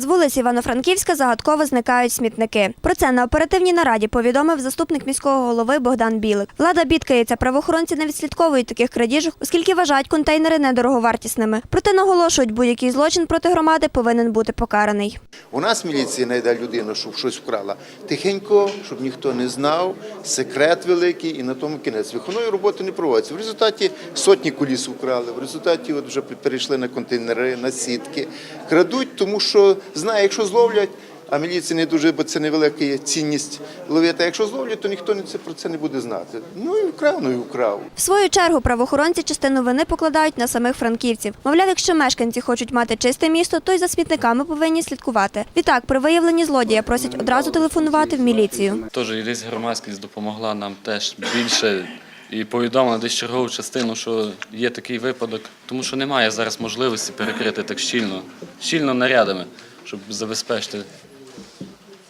З вулиці Івано-Франківська загадково зникають смітники. Про це на оперативній нараді повідомив заступник міського голови Богдан Білик. Влада бідкається, правоохоронці не відслідковують таких крадіжок, оскільки вважають контейнери недороговартісними. Проте наголошують, будь-який злочин проти громади повинен бути покараний. У нас міліція знайде людину, щоб щось вкрала. Тихенько, щоб ніхто не знав, секрет великий, і на тому кінець. Виховної роботи не проводиться. В результаті сотні куліс вкрали, в результаті от вже перейшли на контейнери, на сітки. Крадуть, тому що знає, якщо зловлять. А міліція не дуже, бо це невелика цінність ловити. А якщо зловлять, то ніхто не це про це не буде знати. Ну і вкрав, ну і вкрав. В свою чергу правоохоронці частину вини покладають на самих франківців. Мовляв, якщо мешканці хочуть мати чисте місто, то й за смітниками повинні слідкувати. Відтак, при виявленні злодія просять одразу телефонувати в міліцію. Теж і десь громадськість допомогла нам теж більше і повідомила десь чергову частину, що є такий випадок, тому що немає зараз можливості перекрити так щільно, щільно нарядами, щоб забезпечити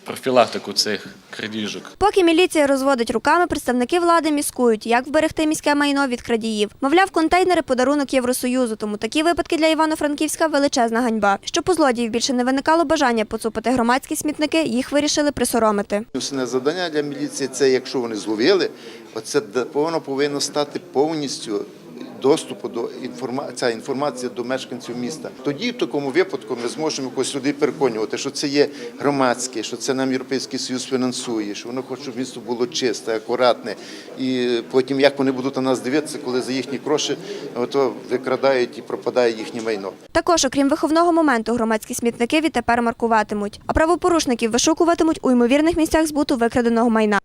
профілактику цих крадіжок. Поки міліція розводить руками, представники влади міскують, як вберегти міське майно від крадіїв. Мовляв, контейнери подарунок Євросоюзу, тому такі випадки для Івано-Франківська величезна ганьба. Щоб у злодіїв більше не виникало бажання поцупити громадські смітники, їх вирішили присоромити. Основне завдання для міліції це, якщо вони зловили, оце д- повинно стати повністю доступу до інформації, інформація до мешканців міста. Тоді в такому випадку ми зможемо якось людей переконувати, що це є громадське, що це нам Європейський Союз фінансує, що воно хоче, щоб місто було чисте, акуратне. І потім як вони будуть на нас дивитися, коли за їхні гроші ото викрадають і пропадає їхнє майно. Також, окрім виховного моменту, громадські смітники відтепер маркуватимуть, а правопорушників вишукуватимуть у ймовірних місцях збуту викраденого майна.